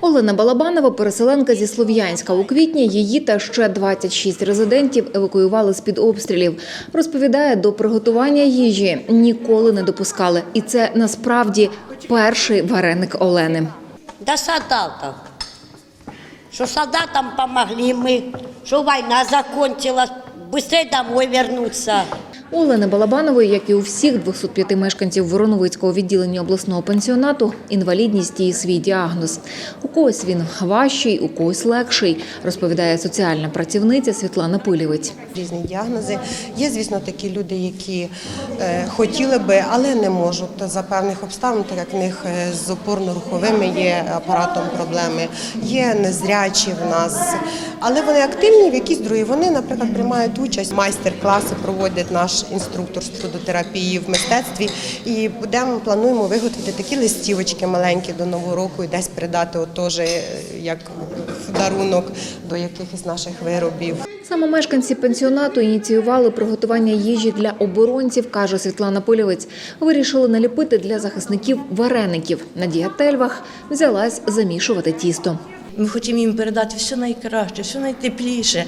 Олена Балабанова, переселенка зі Слов'янська. У квітні її та ще 26 резидентів евакуювали з-під обстрілів. Розповідає, до приготування їжі ніколи не допускали. І це насправді перший вареник Олени. до солдатов. Что солдатам помогли мы, что война закончилась, быстрее домой вернуться. Олени Балабанової, як і у всіх 205 мешканців Вороновицького відділення обласного пансіонату, інвалідність і свій діагноз. У когось він важчий, у когось легший, розповідає соціальна працівниця Світлана Пилівець. різні діагнози. Є, звісно, такі люди, які е, хотіли би, але не можуть за певних обставин, так як в них е, з опорно-руховими є апаратом проблеми, є незрячі в нас, але вони активні в якійсь другій. Вони, наприклад, приймають участь, майстер-класи проводять наш інструктор з трудотерапії в мистецтві. І будемо плануємо виготовити такі листівочки маленькі до нового року і десь передати отож, е, як дарунок до якихось наших виробів. Саме мешканці пенсіонату ініціювали приготування їжі для оборонців, каже Світлана Полівець. Вирішили наліпити для захисників вареників. Надія Тельвах взялась замішувати тісто. Ми хочемо їм передати все найкраще, все найтепліше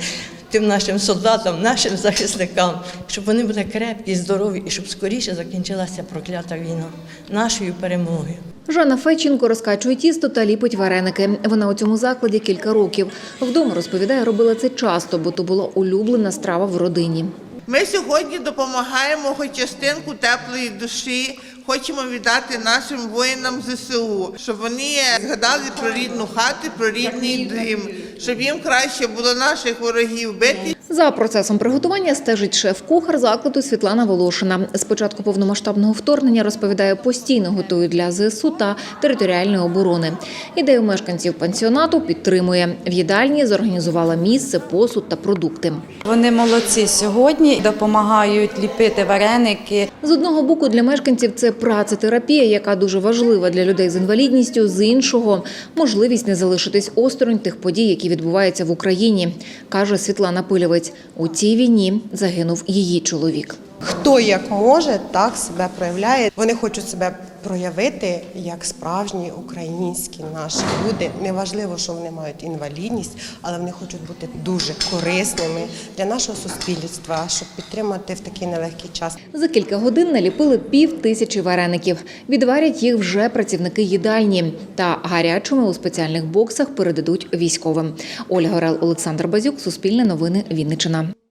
тим нашим солдатам, нашим захисникам, щоб вони були крепкі, здорові і щоб скоріше закінчилася проклята війна нашою перемогою. Жанна Феченко розкачує тісто та ліпить вареники. Вона у цьому закладі кілька років. Вдома розповідає, робила це часто, бо то була улюблена страва в родині. Ми сьогодні допомагаємо хоч частинку теплої душі. Хочемо віддати нашим воїнам ЗСУ, щоб вони згадали про рідну хату, про рідний дім, щоб їм краще було наших ворогів бити За процесом приготування стежить шеф-кухар закладу Світлана Волошина. З початку повномасштабного вторгнення розповідає, постійно готують для ЗСУ та територіальної оборони. Ідею мешканців пансіонату підтримує. В їдальні зорганізувала місце, посуд та продукти. Вони молодці сьогодні, допомагають ліпити вареники. З одного боку для мешканців це працетерапія, яка дуже важлива для людей з інвалідністю. З іншого можливість не залишитись осторонь тих подій, які відбуваються в Україні, каже Світлана Пилєвець. У цій війні загинув її чоловік. Хто як може, так себе проявляє. Вони хочуть себе проявити як справжні українські наші люди. Неважливо, що вони мають інвалідність, але вони хочуть бути дуже корисними для нашого суспільства, щоб підтримати в такий нелегкий час. За кілька годин наліпили пів тисячі вареників. Відварять їх вже працівники їдальні та гарячими у спеціальних боксах передадуть військовим. Ольга Орел, Олександр Базюк, Суспільне новини, Вінниччина.